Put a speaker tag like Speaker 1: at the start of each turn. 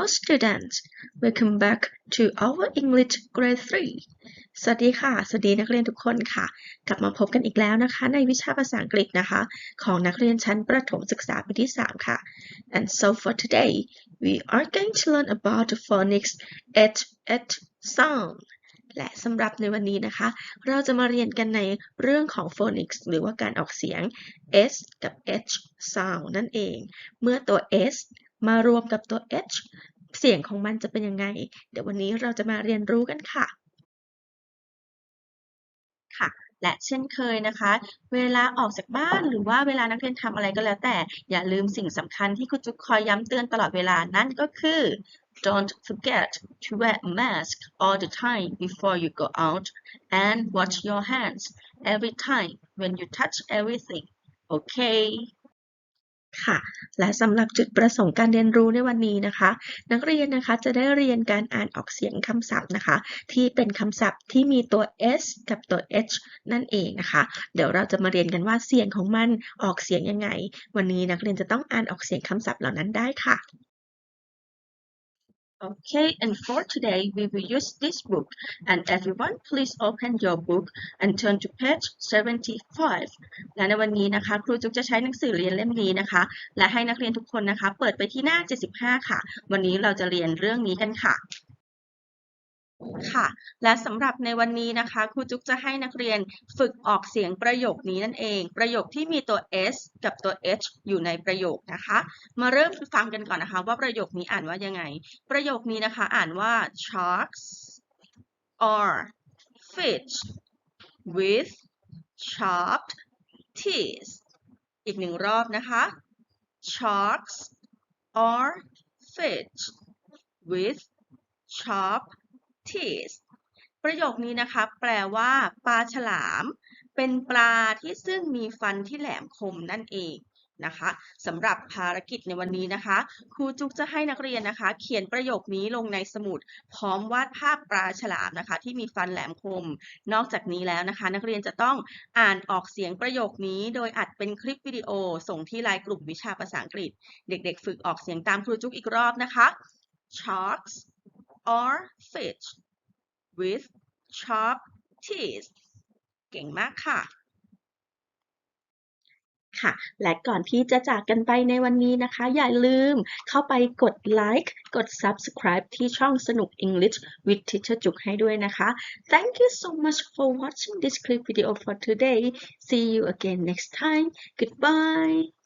Speaker 1: Hello students welcome back to our English grade 3 สวัสดีค่ะ สวัสดีนักเรียนทุกคนค่ะ กลับมาพบกันอีกแล้วนะคะ ในวิชาภาษาอังกฤษนะคะ ของนักเรียนชั้นประถมศึกษาปีที่ 3 ค่ะ and so for today we are going to learn about the phonics h h sound และสำหรับในวันนี้นะคะ เราจะมาเรียนกันในเรื่องของ phonics หรือว่าการออกเสียง s กับ h sound นั่นเอง เมื่อตัว s มารวมกับตัว h เสียงของมันจะเป็นยังไง เดี๋ยววันนี้เราจะมาเรียนรู้กันค่ะ ค่ะ และเช่นเคยนะคะ เวลาออกจากบ้านหรือว่าเวลานักเรียนทำอะไรก็แล้วแต่ อย่าลืมสิ่งสำคัญที่ครูจุ๊กคอยย้ำเตือนตลอดเวลานั่นก็คือ don't forget to wear a mask all the time before you go out and wash your hands every time when you touch everything okay ค่ะ และสำหรับจุดประสงค์การเรียนรู้ในวันนี้นะคะ นักเรียนนะคะจะได้เรียนการอ่านออกเสียงคำศัพท์นะคะ ที่เป็นคำศัพท์ที่มีตัว s กับตัว h นั่นเองนะคะ เดี๋ยวเราจะมาเรียนกันว่าเสียงของมันออกเสียงยังไง วันนี้นักเรียนจะต้องอ่านออกเสียงคำศัพท์เหล่านั้นได้ค่ะ Okay, and for today we will use this book. And everyone, please open your book and turn to page 75. และในวันนี้นะคะ ครูจุ๊กจะใช้หนังสือเรียนเล่มนี้นะคะ และให้นักเรียนทุกคนนะคะ เปิดไปที่หน้า 75 ค่ะ วันนี้เราจะเรียนเรื่องนี้กันค่ะ ค่ะ และสำหรับในวันนี้นะคะครูจุ๊กจะให้นักเรียนฝึกออกเสียงประโยคนี้นั่นเอง ประโยคที่มีตัว s กับตัว h อยู่ในประโยคนะคะ มาเริ่มฟังกันก่อนนะคะ ว่าประโยคนี้อ่านว่ายังไง ประโยคนี้นะคะอ่านว่า sharks are fish with sharp teeth อีกหนึ่งรอบนะคะ sharks are fish with sharp teeth ประโยคนี้นะคะแปลว่าปลาฉลาม เป็นปลาที่ซึ่งมีฟันที่แหลมคมนั่นเองนะคะสำหรับภารกิจในวันนี้นะคะ ครูจุกจะให้นักเรียนนะคะ เขียนประโยคนี้ลงในสมุด พร้อมวาดภาพปลาฉลามนะคะ ที่มีฟันแหลมคม นอกจากนี้แล้วนะคะ นักเรียนจะต้องอ่านออกเสียงประโยคนี้ โดยอัดเป็นคลิปวิดีโอ ส่งที่ไลน์กลุ่มวิชาภาษาอังกฤษ เด็กๆ ฝึกออกเสียงตามครูจุกอีกรอบนะคะ sharks are fish with sharp teeth เก่งมากค่ะค่ะและก่อนที่จะจากกันไปในวันนี้นะคะ อย่าลืมเข้าไปกดไลค์กด subscribe ที่ช่องสนุก English with Teacher จุกให้ด้วยนะคะ Thank you so much for watching this clip video for today. See you again next time. Goodbye.